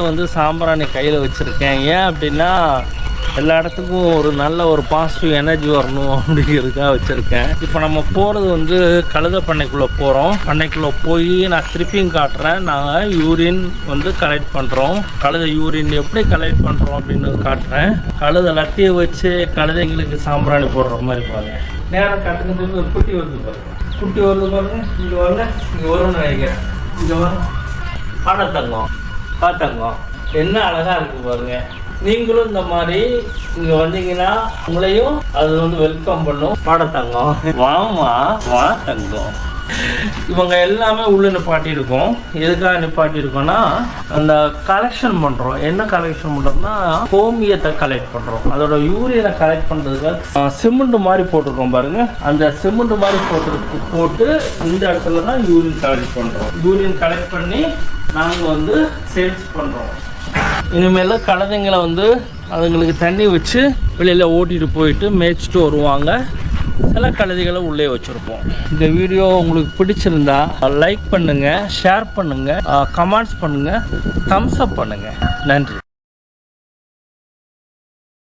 வந்து சாம்பிராணி கையில் வச்சுருக்கேன். ஏன் அப்படின்னா எல்லா இடத்துக்கும் ஒரு நல்ல ஒரு பாசிட்டிவ் எனர்ஜி வரணும் அப்படிங்கிறதுக்காக வச்சுருக்கேன். இப்போ நம்ம போகிறது வந்து கழுத பண்ணைக்குள்ளே போகிறோம் பண்ணைக்குள்ளே போய் நான் திருப்பியும் காட்டுறேன். நாங்கள் யூரின் வந்து கலெக்ட் பண்ணுறோம் கழுத யூரின் எப்படி கலெக்ட் பண்ணுறோம் அப்படின்னு காட்டுறேன். கழுத லத்தியை வச்சு கழுதைங்களுக்கு சாம்பிராணி போடுற மாதிரி பாருங்க. நேரம் கட்டுங்கிறது ஒரு குட்டி வருது பாருங்க. குட்டி வருது பாருங்க. இங்கே வரல இங்கே வரும்னு நினைக்கிறேன். இங்கே வரும் பணத்தங்கம் பாத்தங்கம் என்ன அழகா இருக்கு பாருங்க. நீங்களும் இந்த மாதிரி இங்க வந்தீங்கன்னா உங்களையும் அது வந்து வெல்கம் பண்ணும். பாடத்தங்கம் வாமா வா தங்கம் இவங்க எல்லாமே உள்ளே நிப்பாட்டி இருக்கோம் எதுக்காக நிப்பாட்டியிருக்கோம்னா அந்த கலெக்ஷன் பண்ணுறோம் என்ன கலெக்ஷன் பண்ணுறோம்னா கோமியத்தை கலெக்ட் பண்ணுறோம் அதோட யூரியனை கலெக்ட் பண்ணுறதுக்காக சிமெண்ட் மாதிரி போட்டிருக்கோம் பாருங்க. அந்த சிமெண்ட் மாதிரி போட்டு போட்டு இந்த இடத்துல தான் யூரியன் கலெக்ட் பண்ணுறோம் யூரியன் கலெக்ட் பண்ணி நாங்கள் வந்து சேல்ஸ் பண்ணுறோம் இனிமேல் கழுதைங்களை வந்து அதுங்களுக்கு தண்ணி வச்சு வெளியில் ஓட்டிகிட்டு போயிட்டு மேய்ச்சிட்டு வருவாங்க. சில கழுதிகளை உள்ளே வச்சுருப்போம். இந்த வீடியோ உங்களுக்கு பிடிச்சிருந்தா லைக் பண்ணுங்கள் ஷேர் பண்ணுங்கள் கமெண்ட்ஸ் பண்ணுங்கள் தம்ஸ் அப் பண்ணுங்கள் நன்றி.